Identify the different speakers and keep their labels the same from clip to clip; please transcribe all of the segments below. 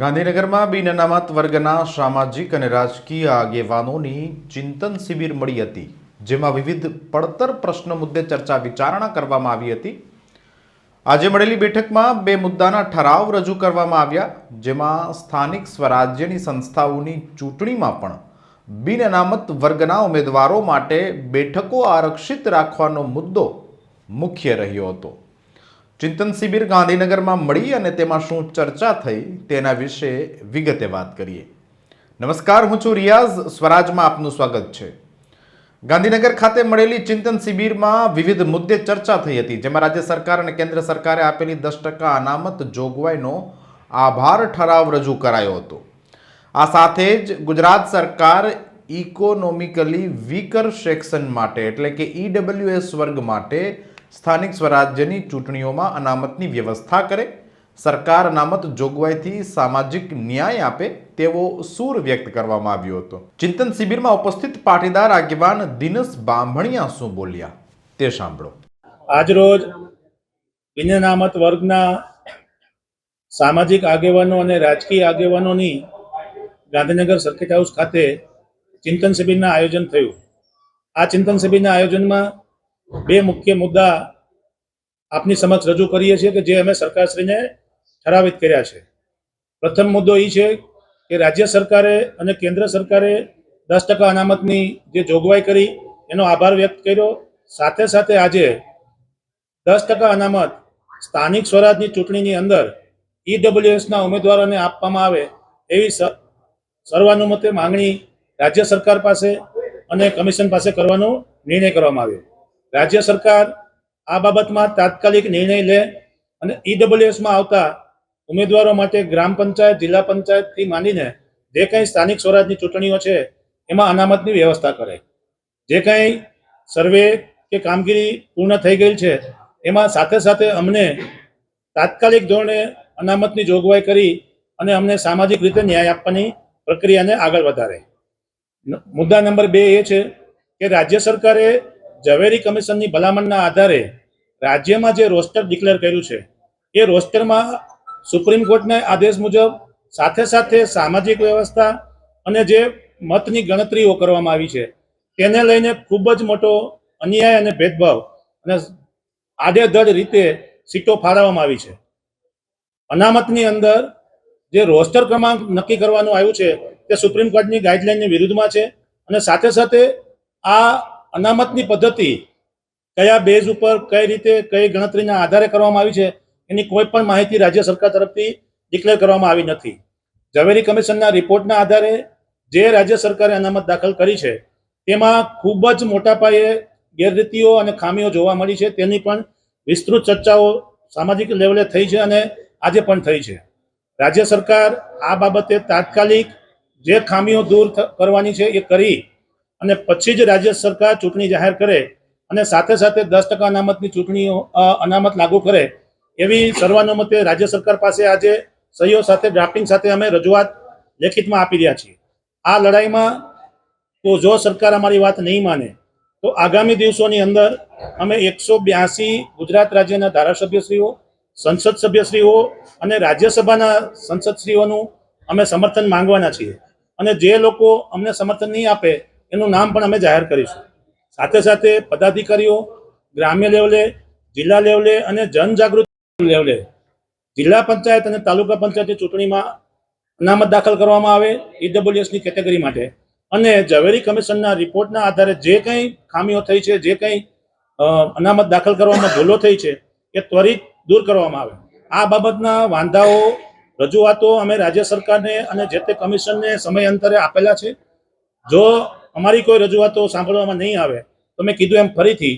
Speaker 1: ગાંધીનગરમાં બિન અનામત વર્ગના સામાજિક અને રાજકીય આગેવાનોની ચિંતન શિબિર મળી હતી, જેમાં વિવિધ પડતર પ્રશ્નો મુદ્દે ચર્ચા વિચારણા કરવામાં આવી હતી. આજે મળેલી બેઠકમાં બે મુદ્દાના ઠરાવ રજૂ કરવામાં આવ્યા, જેમાં સ્થાનિક સ્વરાજ્યની સંસ્થાઓની ચૂંટણીમાં પણ બિન અનામત વર્ગના ઉમેદવારો માટે બેઠકો આરક્ષિત રાખવાનો મુદ્દો મુખ્ય રહ્યો હતો. ચિંતન શિબિર ગાંધીનગરમાં મળી અને તેમાં શું ચર્ચા થઈ તેના વિશે વિગતે વાત કરીએ. નમસ્કાર, હું છું રિયાઝ. સ્વરાજમાં આપનું સ્વાગત છે. ગાંધીનગર ખાતે મળેલી ચિંતન શિબિરમાં વિવિધ મુદ્દે ચર્ચા થઈ હતી, જેમાં રાજ્ય સરકાર અને કેન્દ્ર સરકારે આપેલી દસ ટકા અનામત જોગવાઈનો આભાર ઠરાવ રજૂ કરાયો હતો. આ સાથે જ ગુજરાત સરકાર ઇકોનોમિકલી વીકર સેક્શન માટે, એટલે કે ઈડબ્લ્યુએસ વર્ગ માટે સ્થાનિક સ્વરાજ્યની ચૂંટણીઓમાં અનામતની વ્યવસ્થા કરે, સરકાર અનામત જોગવાઈથી સામાજિક ન્યાય આપે તેવો સૂર વ્યક્ત કરવામાં આવ્યો હતો. ચિંતન શિબિરમાં ઉપસ્થિત પાટીદાર આગેવાન દિનેશ બાંભણિયા શું બોલ્યા? તે સાંભળો.
Speaker 2: આજરોજ બિનનામત વર્ગના સામાજિક આગેવાનો અને રાજકીય આગેવાનોની ગાંધીનગર સર્કિટ હાઉસ ખાતે ચિંતન શિબિરના આયોજન થયું. આ ચિંતન શિબિરના આયોજનમાં બે મુખ્ય મુદ્દા આપની સમક્ષ રજૂ કરીએ છીએ કે જે અમે સરકારશ્રીને ઠરાવિત કર્યા છે. પ્રથમ મુદ્દો એ છે કે રાજ્ય સરકારે અને કેન્દ્ર સરકારે દસ ટકા અનામતની જે જોગવાઈ કરી, એનો આભાર વ્યક્ત કર્યો. સાથે સાથે આજે દસ ટકા અનામત સ્થાનિક સ્વરાજની ચૂંટણીની અંદર ઈડબ્લ્યુએસના ઉમેદવારોને આપવામાં આવે એવી સર્વાનુમતે માંગણી રાજ્ય સરકાર પાસે અને કમિશન પાસે કરવાનો નિર્ણય કરવામાં આવ્યો. રાજ્ય સરકાર આ બાબતમાં તાત્કાલિક નિર્ણય લે અને ઈડબ્લ્યુએસમાં આવતા ઉમેદવારો માટે ગ્રામ પંચાયત, જિલ્લા પંચાયતથી માંડીને જે કંઈ સ્થાનિક સ્વરાજની ચૂંટણીઓ છે, એમાં અનામતની વ્યવસ્થા કરે. જે કંઈ સર્વે કે કામગીરી પૂર્ણ થઈ ગઈ છે, એમાં સાથે સાથે અમને તાત્કાલિક ધોરણે અનામતની જોગવાઈ કરી અને અમને સામાજિક રીતે ન્યાય આપવાની પ્રક્રિયાને આગળ વધારે. મુદ્દા નંબર બે એ છે કે રાજ્ય સરકારે ઝવેરી કમિશનની ભલામણના આધારે રાજ્યમાં જે રોસ્ટર ડિક્લેર કર્યું છે, એ રોસ્ટરમાં સુપ્રીમ કોર્ટના આદેશ મુજબ સાથે સાથે સામાજિક વ્યવસ્થા અને જે મતની ગણતરીઓ કરવામાં આવી છે, તેને લઈને ખૂબ જ મોટો અન્યાય અને ભેદભાવ અને આડેધડ રીતે સીટો ફાળવવામાં આવી છે. અનામતની અંદર જે રોસ્ટર ક્રમાંક નક્કી કરવાનું આવ્યું છે, તે સુપ્રીમ કોર્ટની ગાઈડલાઈનની વિરુદ્ધમાં છે અને સાથે સાથે આ અનામતની પદ્ધતિ કયા બેઝ ઉપર કઈ રીતે કઈ ગણતરીના આધારે કરવામાં આવી છે, એની કોઈ પણ માહિતી રાજ્ય સરકાર તરફથી ડિક્લેર કરવામાં આવી નથી. ઝવેરી કમિશનના રિપોર્ટના આધારે જે રાજ્ય સરકારે અનામત દાખલ કરી છે, તેમાં ખૂબ જ મોટા પાયે ગેરરીતિઓ અને ખામીઓ જોવા મળી છે. તેની પણ વિસ્તૃત ચર્ચાઓ સામાજિક લેવલે થઈ છે અને આજે પણ થઈ છે. રાજ્ય સરકાર આ બાબતે તાત્કાલિક જે ખામીઓ દૂર કરવાની છે એ કરી અને પછી જ રાજ્ય સરકાર ચૂંટણી જાહેર કરે અને સાથે સાથે દસ ટકા અનામતની ચૂંટણીઓ અનામત લાગુ કરે, એવી સર્વાનુમતે રાજ્ય સરકાર પાસે આજે સહયોગ સાથે, ડ્રાફ્ટિંગ સાથે અમે રજૂઆત લેખિતમાં આપી રહ્યા છીએ. આ લડાઈમાં તો જો સરકાર અમારી વાત નહીં માને, તો આગામી દિવસોની અંદર અમે એકસો બ્યાસી ગુજરાત રાજ્યના ધારાસભ્યશ્રીઓ, સંસદ સભ્યશ્રીઓ અને રાજ્યસભાના સંસદશ્રીઓનું અમે સમર્થન માંગવાના છીએ. અને જે લોકો અમને સમર્થન નહીં આપે એનું નામ પણ અમે જાહેર કરીશું. સાથે સાથે પદાધિકારીઓ, ગ્રામ્ય લેવલે, જિલ્લા લેવલે અને જનજાગૃતિ લેવલે જિલ્લા પંચાયત અને તાલુકા પંચાયતની ચૂંટણીમાં અનામત દાખલ કરવામાં આવે ઈડબ્લ્યુએસની કેટેગરી માટે. અને ઝવેરી કમિશનના રિપોર્ટના આધારે જે કંઈ ખામીઓ થઈ છે, જે કંઈ અનામત દાખલ કરવામાં ભૂલો થઈ છે, એ ત્વરિત દૂર કરવામાં આવે. આ બાબતના વાંધાઓ, રજૂઆતો અમે રાજ્ય સરકારને અને જે તે કમિશનને સમયાંતરે આપેલા છે. જો અમારી કોઈ રજૂઆતો સાંભળવામાં નહીં આવે, તો મેં કીધું એમ ફરીથી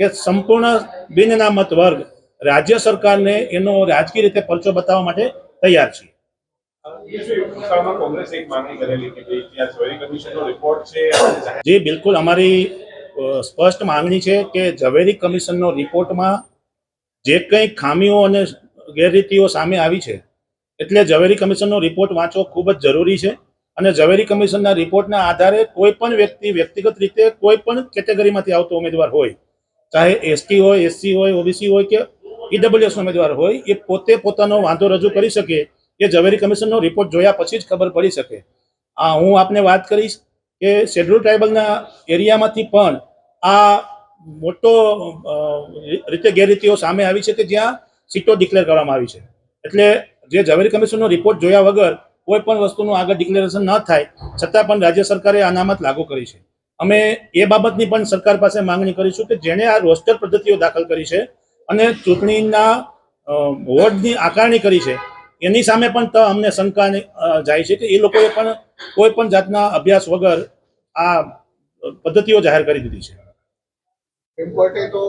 Speaker 2: કે સંપૂર્ણ બિનનામત વર્ગ રાજ્ય સરકારને એનો રાજકીય રીતે પરચો બતાવવા માટે તૈયાર છે જે બિલકુલ અમારી સ્પષ્ટ માંગણી છે કે ઝવેરી કમિશનનો રિપોર્ટમાં જે કંઈ ખામીઓ અને ગેરરીતિઓ સામે આવી છે, એટલે ઝવેરી કમિશનનો રિપોર્ટ વાંચવો ખૂબ જ જરૂરી છે. અને ઝવેરી કમિશનના રિપોર્ટના આધારે કોઈ પણ વ્યક્તિ વ્યક્તિગત રીતે કોઈ પણ કેટેગરીમાંથી આવતો ઉમેદવાર હોય, ચાહે એસટી હોય એસસી હોય ઓબીસી હોય કે ઈડબ્લ્યુએસ ઉમેદવાર હોય, એ પોતે પોતાનો વાંધો રજૂ કરી શકે એ ઝવેરી કમિશનનો રિપોર્ટ જોયા પછી જ ખબર પડી શકે. આ હું આપને વાત કરીશ કે શેડ્યુલ ટ્રાઇબલના એરિયામાંથી પણ આ મોટો રીતે ગેરરીતિઓ સામે આવી છે કે જ્યાં સીટો ડિક્લેર કરવામાં આવી છે. એટલે જે ઝવેરી કમિશનનો રિપોર્ટ જોયા વગર કોઈ પણ વસ્તુનું આગળ ડિક્લેરેશન ન થાય છતાં પણ રાજ્ય સરકારે આ અનામત લાગુ કરી છે. અમે એ બાબતની પણ સરકાર પાસે માંગણી કરીશું કે જેણે આ રોસ્ટર પદ્ધતિઓ દાખલ કરી છે અને ચૂંટણીના વોર્ડની આકારણી કરી છે એની સામે પણ તો અમને શંકા જાય છે કે એ લોકોએ પણ કોઈ પણ જાતના અભ્યાસ વગર આ પદ્ધતિઓ જાહેર કરી દીધી છે.
Speaker 3: તો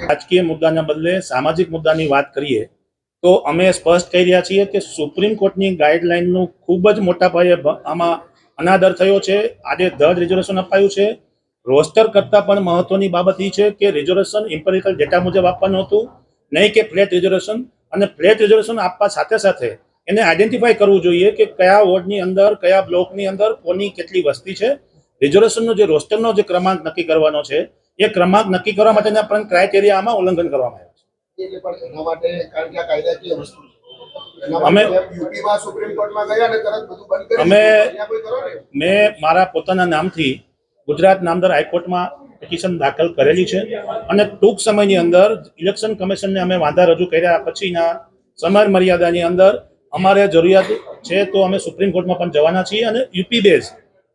Speaker 2: રાજકીય મુદ્દાના બદલે સામાજિક મુદ્દાની વાત કરીએ તો અમે સ્પષ્ટ કહી રહ્યા છીએ કે સુપ્રીમ કોર્ટની ગાઈડલાઇનનું ખૂબ જ મોટા પાયે આમાં અનાદર થયો છે. આજે ધડ રિઝર્વેશન અપાયું છે. રોસ્ટર કરતાં પણ મહત્વની બાબત એ છે કે રિઝર્વેશન ઇમ્પેરિકલ ડેટા મુજબ આપવાનું હતું, નહીં કે ફ્લેટ રિઝર્વેશન અને ફ્લેટ રિઝર્વેશન આપવા સાથે સાથે એને આઈડેન્ટિફાય કરવું જોઈએ કે કયા વોર્ડની અંદર, કયા બ્લોકની અંદર કોની કેટલી વસ્તી છે. રિઝર્વેશનનો જે રોસ્ટરનો જે ક્રમાંક નક્કી કરવાનો છે, એ ક્રમાંક નક્કી કરવા માટેના પણ ક્રાઇટેરિયામાં ઉલ્લંઘન કરવામાં
Speaker 3: એના માટે કારણ કે આ કાયદાકીય વસ્તુ
Speaker 2: અમે-
Speaker 3: યુપીમાં સુપ્રીમ કોર્ટમાં ગયા ને તરત બધું બંધ કરી
Speaker 2: અમે-
Speaker 3: દીધું. અહીંયા કોઈ કરો ને
Speaker 2: મેં મારા પોતાના નામથી ગુજરાત નામદાર હાઈકોર્ટમાં પિટિશન દાખલ કરેલી છે અને ટૂંક સમયની અંદર ઇલેક્શન કમિશનને અમે વાંધા રજૂ કર્યા પછીના સમય મર્યાદાની અંદર અમારે જરૂરિયાત છે તો અમે સુપ્રીમ કોર્ટમાં પણ જવાના છીએ અને યુપી બેઝ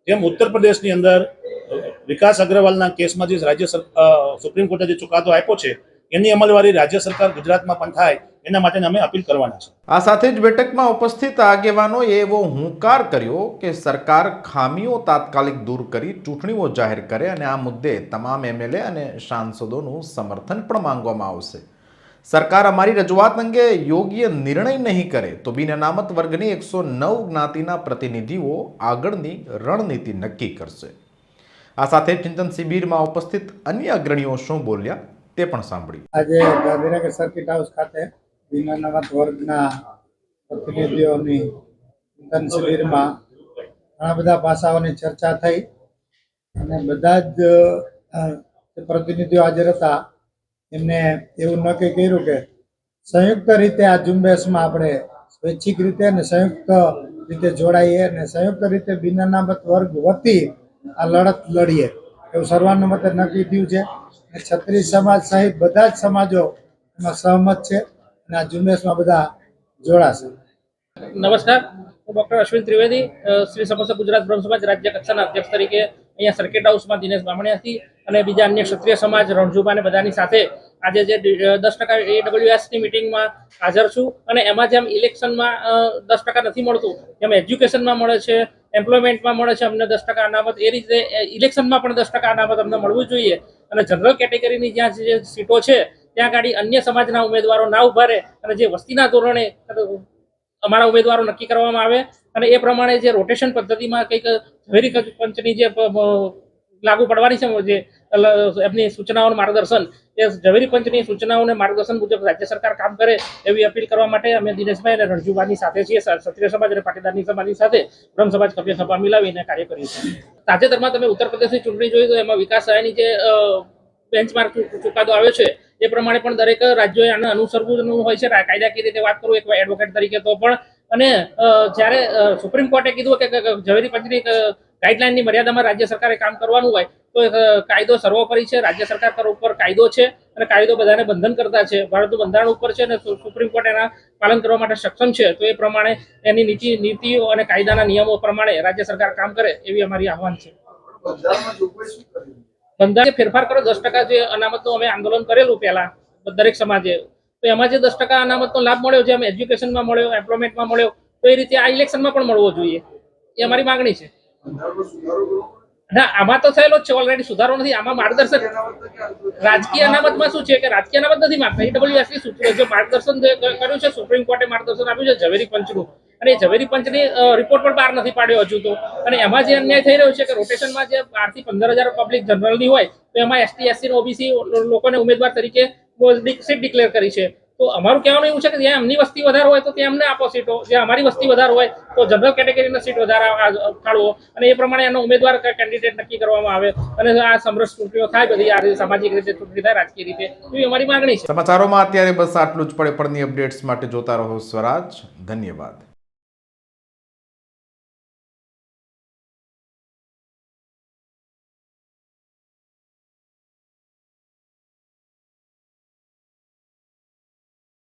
Speaker 2: જેમ ઉત્તર પ્રદેશની અંદર વિકાસ અગ્રવાલના કેસમાં જે રાજ્ય સુપ્રીમ કોર્ટે જે ચુકાદો આપ્યો છે એની અમલવારી રાજ્ય સરકાર ગુજરાતમાં પણ થાય, એના માટે અમે અપીલ કરવાના છે
Speaker 1: આ સાથે જ બેઠકમાં ઉપસ્થિત આગેવાનોએ એવો હુંકાર કર્યો કે સરકાર ખામીઓ તાત્કાલિક દૂર કરી ચૂંટણીઓ જાહેર કરે અને આ મુદ્દે તમામ એમએલએ અને સાંસદોનું સમર્થન પણ માંગવામાં આવશે. સરકાર અમારી રજૂઆત અંગે યોગ્ય નિર્ણય નહીં કરે તો બિન અનામત વર્ગની એકસો નવ જ્ઞાતિના પ્રતિનિધિઓ આગળની રણનીતિ નક્કી કરશે. આ સાથે ચિંતન શિબિરમાં ઉપસ્થિત અન્ય અગ્રણીઓ શું બોલ્યા? તે પણ સાંભળી
Speaker 4: આજે ગાંધીનગર સર્કિટ હાઉસ ખાતે વિનાનામત વર્ગના પ્રતિનિધિઓની ચિંતન શિબિરમાં ઘણા બધા પાસાઓની ચર્ચા થઈ અને બધા જ પ્રતિનિધિઓ હાજર હતા, એમને એવું નક્કી કર્યું કે સંયુક્ત રીતે આ ઝુંબેશમાં આપણે સ્વૈચ્છિક રીતે અને સંયુક્ત રીતે જોડાઈએ અને સંયુક્ત રીતે બિનાનામત વર્ગ વતી આ લડત લડીએ. એવું સર્વાનુમતે નક્કી થયું છે. છત્રીસ સમાજ સહિત બધા જ સમાજો એમાં સહમત છે અને આ ઝુંબેશમાં બધા જોડાશે.
Speaker 5: નમસ્કાર. હું ડોક્ટર અશ્વિન ત્રિવેદી શ્રી સમસ્ત ગુજરાત બ્રહ્મ સમાજ રાજ્ય કક્ષાના અધ્યક્ષ તરીકે અહીંયા સર્કિટ હાઉસમાં દિનેશ બામણિયાથી અને બીજા અન્ય ક્ષત્રિય સમાજ રણજુબા અને બધાની સાથે આજે જે દસ ટકા એડબ્લ્યુએસની મિટિંગમાં હાજર છું અને એમાં જેમ ઇલેક્શનમાં દસ ટકા નથી મળતું, એમ એજ્યુકેશનમાં મળે છે એમ્પ્લોયમેન્ટમાં મળે છે અમને દસ ટકા અનામત, એ રીતે ઇલેક્શનમાં પણ દસ ટકા અનામત અમને મળવું જોઈએ. અને જનરલ કેટેગરીની જ્યાં જે સીટો છે, ત્યાં ગાડી અન્ય સમાજના ઉમેદવારો ના ઊભા રહે અને જે વસ્તીના ધોરણે અમારા ઉમેદવારો નક્કી કરવામાં આવે. અને એ પ્રમાણે જે રોટેશન પદ્ધતિમાં કંઈક ઝવેરી પંચની જે લાગુ પડવાની છે જે એમની સૂચનાઓનું માર્ગદર્શન. એ ઝવેરી પંચની સૂચનાઓને માર્ગદર્શન મુજબ રાજ્ય સરકાર કામ કરે એવી અપીલ કરવા માટે અમે દિનેશભાઈ અને રણજુભાઈની સાથે છીએ ક્ષત્રિય સમાજ અને પાટીદારની સમાજની સાથે બ્રહ્મ સમાજ કવ્ય સભા મિલાવીને કાર્ય કરીએ છીએ તાજેતરમાં તમે ઉત્તર પ્રદેશની ચૂંટણી જોઈ તો એમાં વિકાસ સહાયની જે બેન્ચમાર્ક ચુકાદો આવ્યો છે, એ પ્રમાણે પણ દરેક રાજ્યોએ આને અનુસરવું હોય છે. કાયદાકીય રીતે વાત કરું, એક એડવોકેટ તરીકે તો પણ. અને જ્યારે સુપ્રીમ કોર્ટે કીધું કે ઝવેરી પંચની ગાઈડલાઈનની મર્યાદામાં રાજ્ય સરકારે કામ કરવાનું હોય તો કાયદો સર્વોપરી છે. રાજ્ય સરકાર પર ઉપર કાયદો છે અને કાયદો બધાને બંધન કરતા છે. ભારતનું બંધારણ ઉપર છે અને સુપ્રીમ કોર્ટ એના પાલન કરવા માટે સક્ષમ છે. તો એ પ્રમાણે એની નીતિ નીતિઓ અને કાયદાના નિયમો પ્રમાણે રાજ્ય સરકાર કામ કરે એવી અમારી આહવાન છે. બંધારણે ફેરફાર કરો. દસ ટકા જે અનામતનું અમે આંદોલન કરેલું પહેલા દરેક સમાજે તો એમાં જે દસ ટકા અનામતનો લાભ મળ્યો જેમ એજ્યુકેશનમાં મળ્યો એમ્પ્લોયમેન્ટમાં મળ્યો તો એ રીતે આ ઇલેક્શનમાં પણ મળવો જોઈએ. એ અમારી માંગણી છે. ના, આમાં તો થયેલો જ છે ઓલરેડી સુધારો નથી. આમાં માર્ગદર્શન રાજકીય અનામતમાં શું છે કે રાજકીય અનામત નથી માંગતા. ઈડબ્લ્યુએસની સૂચના જે માર્ગદર્શન કર્યું છે સુપ્રીમ કોર્ટે માર્ગદર્શન આપ્યું છે, ઝવેરી પંચનું અને ઝવેરી પંચની રિપોર્ટ પણ બહાર નથી પાડ્યો હજુ તો. અને એમાં જે અન્યાય થઈ રહ્યો છે કે રોટેશનમાં જે બારથી પંદર હજાર પબ્લિક જનરલની હોય, તો એમાં એસટી એસસી ઓબીસી લોકોને ઉમેદવાર તરીકે સીટ ડિક્લેર કરી છે. તો અમારું કહેવાનું એવું છે કે જ્યાં એમની વસ્તી વધારે હોય તો ત્યાં અમને આપો સીટો. જ્યાં અમારી વસ્તી વધારે હોય તો જનરલ કેટેગરીના સીટ વધારે ફાળવો. અને એ પ્રમાણે એનો ઉમેદવાર કેન્ડિડેટ નક્કી કરવામાં આવે. અને આ સમરસ ચૂંટણીઓ થાય બધી, આ સામાજિક રીતે ચૂંટણી થાય, રાજકીય રીતે. એવી અમારી માંગણી છે.
Speaker 1: સમાચારોમાં અત્યારે બસ આટલું જ. પડે પડની અપડેટ્સ માટે જોતા રહો સ્વરાજ. ધન્યવાદ.